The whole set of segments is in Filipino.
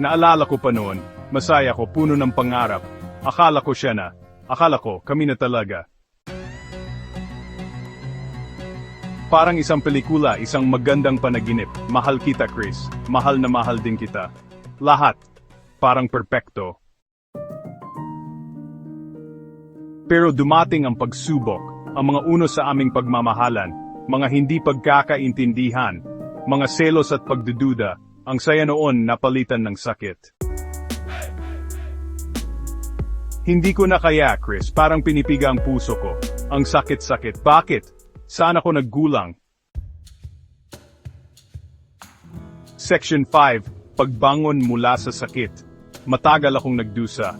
Naalala ko pa noon, masaya ko, puno ng pangarap. Akala ko siya na. Akala ko, kami na talaga. Parang isang pelikula, isang magandang panaginip. Mahal kita, Chris. Mahal na mahal din kita. Lahat. Parang perpekto. Pero dumating ang pagsubok, ang mga uno sa aming pagmamahalan, mga hindi pagkakaintindihan, mga selos at pagdududa, ang saya noon napalitan ng sakit. Hindi ko na kaya, Chris, parang pinipiga ang puso ko. Ang sakit-sakit. Bakit? Saan ako naggulang? Section 5, Pagbangon mula sa sakit. Matagal akong nagdusa.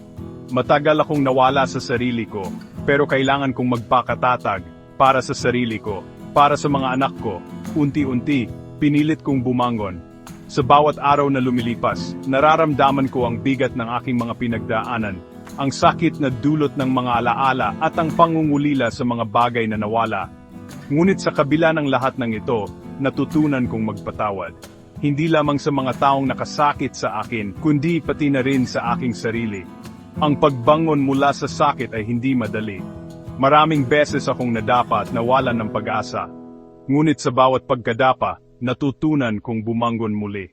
Matagal akong nawala sa sarili ko, pero kailangan kong magpakatatag para sa sarili ko, para sa mga anak ko. Unti-unti, pinilit kong bumangon. Sa bawat araw na lumilipas, nararamdaman ko ang bigat ng aking mga pinagdaanan, ang sakit na dulot ng mga alaala at ang pangungulila sa mga bagay na nawala. Ngunit sa kabila ng lahat ng ito, natutunan kong magpatawad. Hindi lamang sa mga taong nakasakit sa akin, kundi pati na rin sa aking sarili. Ang pagbangon mula sa sakit ay hindi madali. Maraming beses akong nadapa at nawalan ng pag-asa. Ngunit sa bawat pagkadapa, natutunan kong bumangon muli.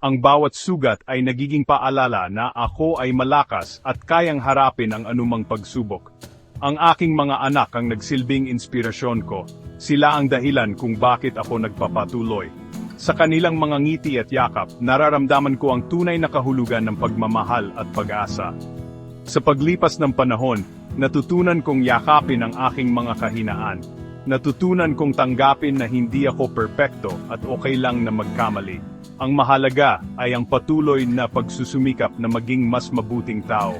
Ang bawat sugat ay nagiging paalala na ako ay malakas at kayang harapin ang anumang pagsubok. Ang aking mga anak ang nagsilbing inspirasyon ko. Sila ang dahilan kung bakit ako nagpapatuloy. Sa kanilang mga ngiti at yakap, nararamdaman ko ang tunay na kahulugan ng pagmamahal at pag-asa. Sa paglipas ng panahon, natutunan kong yakapin ang aking mga kahinaan. Natutunan kong tanggapin na hindi ako perpekto at okay lang na magkamali. Ang mahalaga ay ang patuloy na pagsusumikap na maging mas mabuting tao.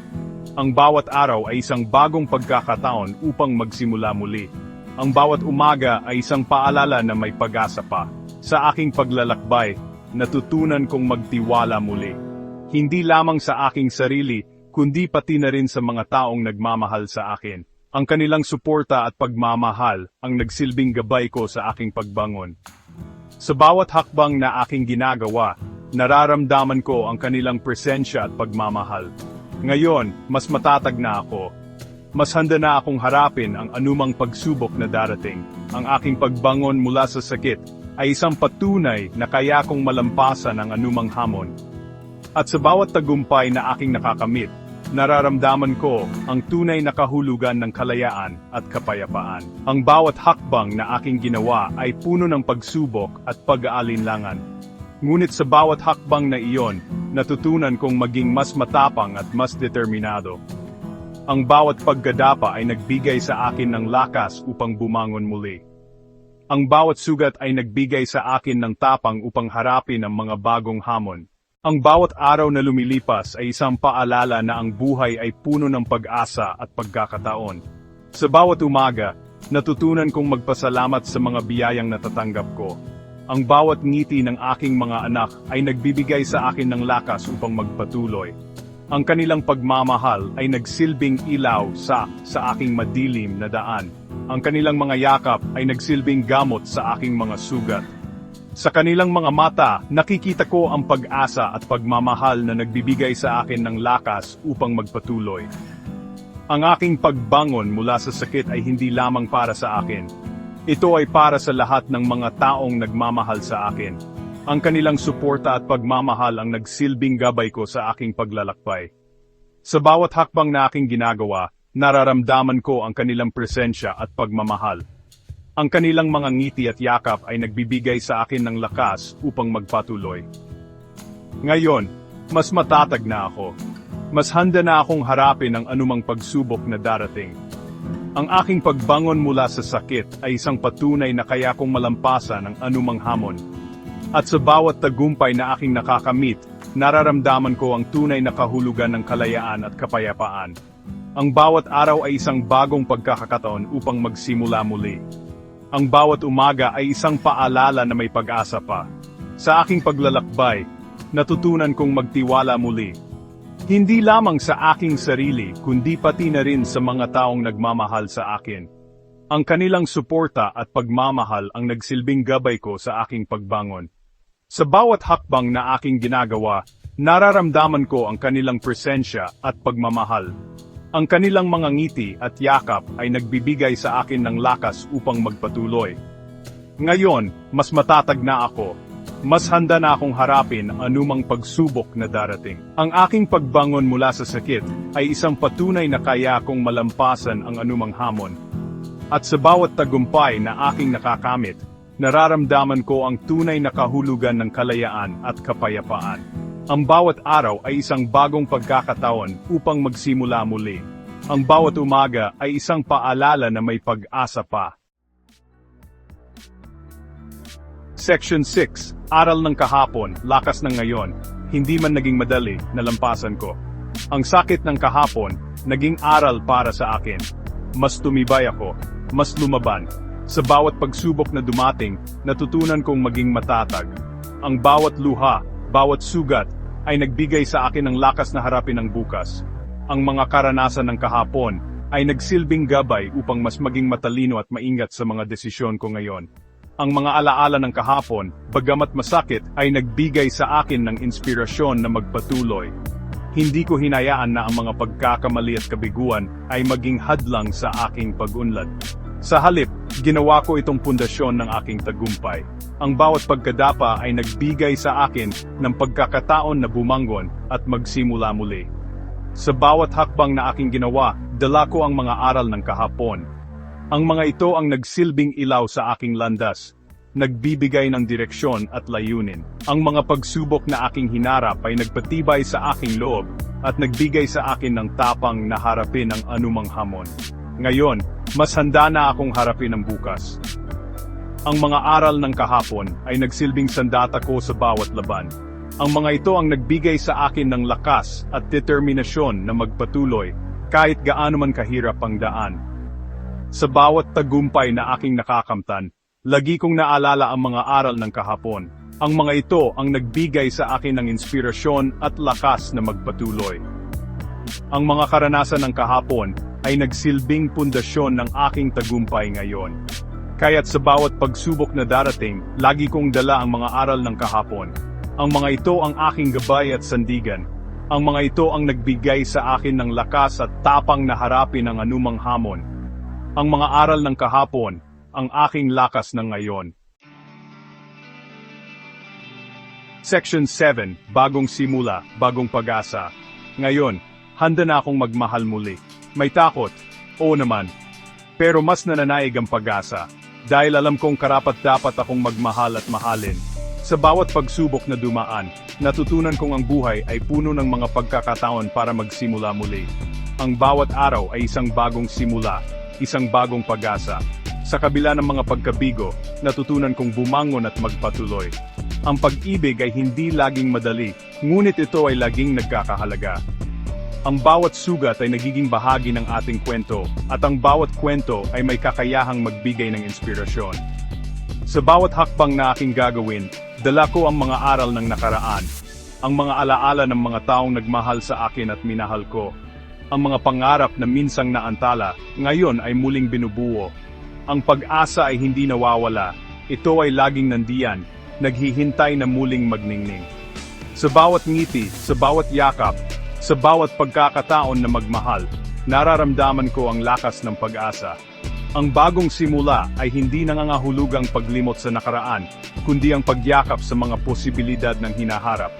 Ang bawat araw ay isang bagong pagkakataon upang magsimula muli. Ang bawat umaga ay isang paalala na may pag-asa pa. Sa aking paglalakbay, natutunan kong magtiwala muli. Hindi lamang sa aking sarili, kundi pati na rin sa mga taong nagmamahal sa akin. Ang kanilang suporta at pagmamahal ang nagsilbing gabay ko sa aking pagbangon. Sa bawat hakbang na aking ginagawa, nararamdaman ko ang kanilang presensya at pagmamahal. Ngayon, mas matatag na ako. Mas handa na akong harapin ang anumang pagsubok na darating. Ang aking pagbangon mula sa sakit ay isang patunay na kaya kong malampasan ang anumang hamon. At sa bawat tagumpay na aking nakakamit, nararamdaman ko ang tunay na kahulugan ng kalayaan at kapayapaan. Ang bawat hakbang na aking ginawa ay puno ng pagsubok at pag-aalinlangan. Ngunit sa bawat hakbang na iyon, natutunan kong maging mas matapang at mas determinado. Ang bawat paggadapa ay nagbigay sa akin ng lakas upang bumangon muli. Ang bawat sugat ay nagbigay sa akin ng tapang upang harapin ang mga bagong hamon. Ang bawat araw na lumilipas ay isang paalala na ang buhay ay puno ng pag-asa at pagkakataon. Sa bawat umaga, natutunan kong magpasalamat sa mga biyayang natatanggap ko. Ang bawat ngiti ng aking mga anak ay nagbibigay sa akin ng lakas upang magpatuloy. Ang kanilang pagmamahal ay nagsilbing ilaw sa sa aking madilim na daan. Ang kanilang mga yakap ay nagsilbing gamot sa aking mga sugat. Sa kanilang mga mata, nakikita ko ang pag-asa at pagmamahal na nagbibigay sa akin ng lakas upang magpatuloy. Ang aking pagbangon mula sa sakit ay hindi lamang para sa akin. Ito ay para sa lahat ng mga taong nagmamahal sa akin. Ang kanilang suporta at pagmamahal ang nagsilbing gabay ko sa aking paglalakbay. Sa bawat hakbang na aking ginagawa, nararamdaman ko ang kanilang presensya at pagmamahal. Ang kanilang mga ngiti at yakap ay nagbibigay sa akin ng lakas upang magpatuloy. Ngayon, mas matatag na ako. Mas handa na akong harapin ang anumang pagsubok na darating. Ang aking pagbangon mula sa sakit ay isang patunay na kaya kong malampasan ang anumang hamon. At sa bawat tagumpay na aking nakakamit, nararamdaman ko ang tunay na kahulugan ng kalayaan at kapayapaan. Ang bawat araw ay isang bagong pagkakataon upang magsimula muli. Ang bawat umaga ay isang paalala na may pag-asa pa. Sa aking paglalakbay, natutunan kong magtiwala muli. Hindi lamang sa aking sarili, kundi pati na rin sa mga taong nagmamahal sa akin. Ang kanilang suporta at pagmamahal ang nagsilbing gabay ko sa aking pagbangon. Sa bawat hakbang na aking ginagawa, Nararamdaman ko ang kanilang presensya at pagmamahal. Ang kanilang mga ngiti at yakap ay nagbibigay sa akin ng lakas upang magpatuloy. Ngayon, mas matatag na ako. Mas handa na akong harapin ang anumang pagsubok na darating. Ang aking pagbangon mula sa sakit ay isang patunay na kaya kong malampasan ang anumang hamon. At sa bawat tagumpay na aking nakakamit, nararamdaman ko ang tunay na kahulugan ng kalayaan at kapayapaan. Ang bawat araw ay isang bagong pagkakataon upang magsimula muli. Ang bawat umaga ay isang paalala na may pag-asa pa. Section 6, Aral ng kahapon, lakas ng ngayon. Hindi man naging madali, nalampasan ko. Ang sakit ng kahapon, naging aral para sa akin. Mas tumibay ako, mas lumaban. Sa bawat pagsubok na dumating, natutunan kong maging matatag. Ang bawat luha, bawat sugat, ay nagbigay sa akin ng lakas na harapin ang bukas. Ang mga karanasan ng kahapon ay nagsilbing gabay upang mas maging matalino at maingat sa mga desisyon ko ngayon. Ang mga alaala ng kahapon, bagamat masakit, ay nagbigay sa akin ng inspirasyon na magpatuloy. Hindi ko hinayaan na ang mga pagkakamali at kabiguan ay maging hadlang sa aking pag-unlad. Sa halip, ginawa ko itong pundasyon ng aking tagumpay. Ang bawat pagkadapa ay nagbigay sa akin ng pagkakataon na bumangon at magsimula muli. Sa bawat hakbang na aking ginawa, dala ko ang mga aral ng kahapon. Ang mga ito ang nagsilbing ilaw sa aking landas, nagbibigay ng direksyon at layunin. Ang mga pagsubok na aking hinarap ay nagpatibay sa aking loob at nagbigay sa akin ng tapang na harapin ang anumang hamon. Ngayon, mas handa na akong harapin ang bukas. Ang mga aral ng kahapon ay nagsilbing sandata ko sa bawat laban. Ang mga ito ang nagbigay sa akin ng lakas at determinasyon na magpatuloy kahit gaano man kahirap ang daan. Sa bawat tagumpay na aking nakakamtan, lagi kong naalala ang mga aral ng kahapon. Ang mga ito ang nagbigay sa akin ng inspirasyon at lakas na magpatuloy. Ang mga karanasan ng kahapon ay nagsilbing pundasyon ng aking tagumpay ngayon. Kaya't sa bawat pagsubok na darating, lagi kong dala ang mga aral ng kahapon. Ang mga ito ang aking gabay at sandigan. Ang mga ito ang nagbigay sa akin ng lakas at tapang na harapin ang anumang hamon. Ang mga aral ng kahapon, ang aking lakas ng ngayon. Section 7, Bagong Simula, Bagong Pag-asa. Ngayon, handa na akong magmahal muli. May takot, oo naman. Pero mas nananaig ang pag-asa. Dahil alam kong karapat dapat akong magmahal at mahalin. Sa bawat pagsubok na dumaan, natutunan kong ang buhay ay puno ng mga pagkakataon para magsimula muli. Ang bawat araw ay isang bagong simula, isang bagong pag-asa. Sa kabila ng mga pagkabigo, natutunan kong bumangon at magpatuloy. Ang pag-ibig ay hindi laging madali, ngunit ito ay laging nagkakahalaga. Ang bawat sugat ay nagiging bahagi ng ating kwento, at ang bawat kwento ay may kakayahang magbigay ng inspirasyon. Sa bawat hakbang na aking gagawin, dala ko ang mga aral ng nakaraan, ang mga alaala ng mga taong nagmahal sa akin at minahal ko. Ang mga pangarap na minsang naantala, ngayon ay muling binubuo. Ang pag-asa ay hindi nawawala, ito ay laging nandiyan, naghihintay na muling magningning. Sa bawat ngiti, sa bawat yakap, sa bawat pagkakataon na magmahal, nararamdaman ko ang lakas ng pag-asa. Ang bagong simula ay hindi nangangahulugang paglimot sa nakaraan, kundi ang pagyakap sa mga posibilidad ng hinaharap.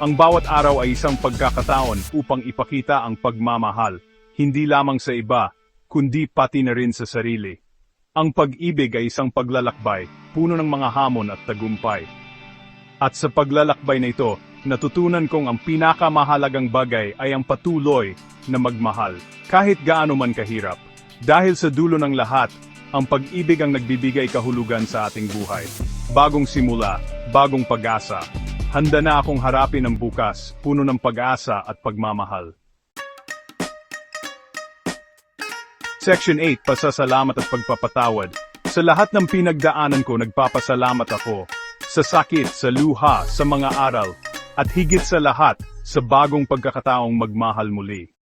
Ang bawat araw ay isang pagkakataon upang ipakita ang pagmamahal, hindi lamang sa iba, kundi pati na rin sa sarili. Ang pag-ibig ay isang paglalakbay, puno ng mga hamon at tagumpay. At sa paglalakbay na ito, natutunan kong ang pinakamahalagang bagay ay ang patuloy na magmahal, kahit gaano man kahirap. Dahil sa dulo ng lahat, ang pag-ibig ang nagbibigay kahulugan sa ating buhay. Bagong simula, bagong pag-asa. Handa na akong harapin ang bukas, puno ng pag-asa at pagmamahal. Section 8, Pasasalamat at Pagpapatawad. Sa lahat ng pinagdaanan ko nagpapasalamat ako. Sa sakit, sa luha, sa mga aral, at higit sa lahat, sa bagong pagkakataong magmahal muli.